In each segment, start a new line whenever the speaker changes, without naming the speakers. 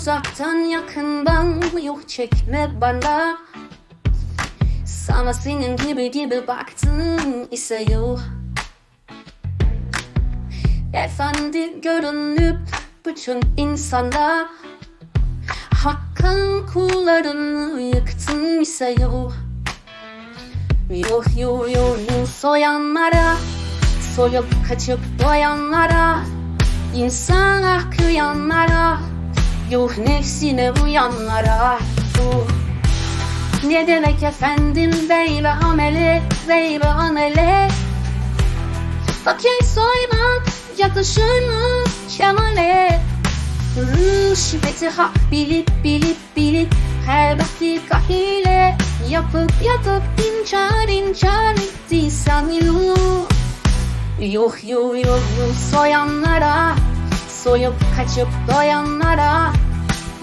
Uzaktan yakından yok çekme bana. Sana senin gibi gibi baktım ise yok Efendi görünüp bütün insanlar Hakkın kullarını yıktın ise yok Yuh yuh yuh yuh soyanlara Soyup kaçıp doyanlara İnsana kıyanlara Yuh nefsine uyanlara. Yuh. Ne demek efendim bey ve ameli Bey ve ameli Fakir soymak yakışır mı Kemal'e? Rüşveti hak bilip bilip bilip Her dakika hile Yapıp yapıp inkar inkar ettiysen yuh. Yuh yuh yuh yuh soyanlara Soyup kaçıp doyanlara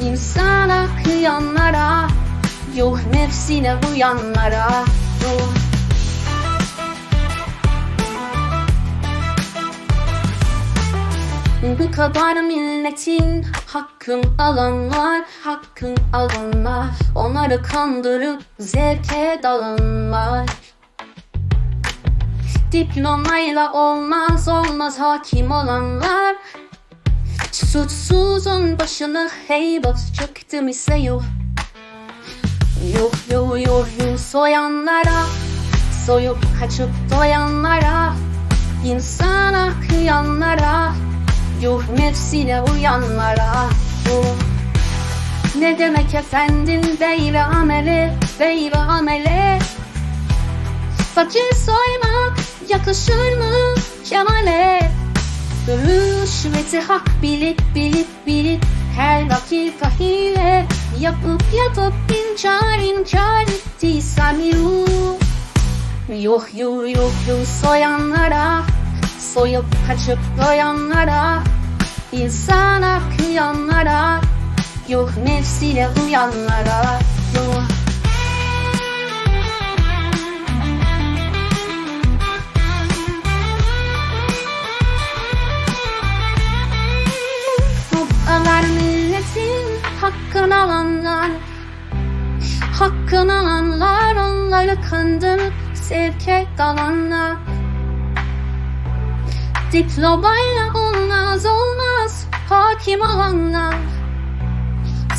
İnsana kıyanlara Yuh nefsine uyanlara Yuh. Bu kadar milletin hakkın alanlar, hakkın alanlar Onları kandırıp zevke dalanlar Diplomayla olmaz olmaz hakim olanlar Suçsuzun başını heybet çöktüm ise yuh. Yuh yuh yuh yuh soyanlara Soyup kaçıp doyanlara İnsana kıyanlara Yuh nefsine uyanlara Yuh. Ne demek efendim bey ve ameli Bey ve ameli Fakir soymak yakışır mı Kemal'e Rüşveti hak bilip bilip bilip Her dakika hile Yapıp yapıp inkar inkar ettiysen yuh Yuh yuh yuh yuh soyanlara Soyup kaçıp doyanlara İnsana kıyanlara Yuh nefsine uyanlara Hakkını alanlar onları kandırıp sevke dalanlar Diplomayla olmaz olmaz hakim olanlar.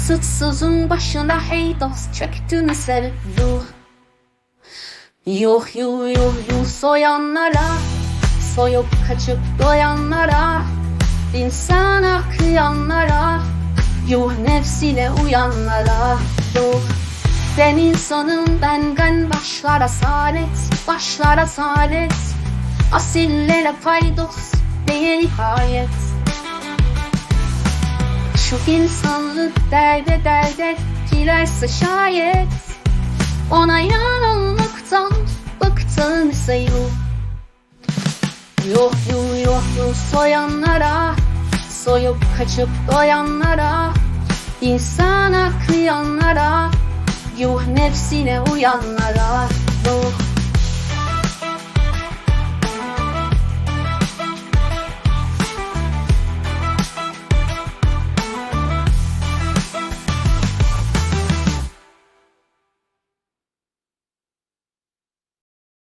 Suçsuzun başına hey dost çöktün sev yuh Yuh yuh yuh yuh soyanlara Soyup kaçıp doyanlara İnsana kıyanlara Yuh nefsine uyanlara Yuh ben insanım benden başlar asalet Başlar asalet. Asillere paydos değil nihayet. Şu insanlık derde derde dilerse şayet. Ona yanılmaktan bıktım ise yuh Yuh yuh yuh yuh soyanlara Soyup kaçıp doyanlara İnsana kıyanlara Yuh nefsine uyanlara Yuh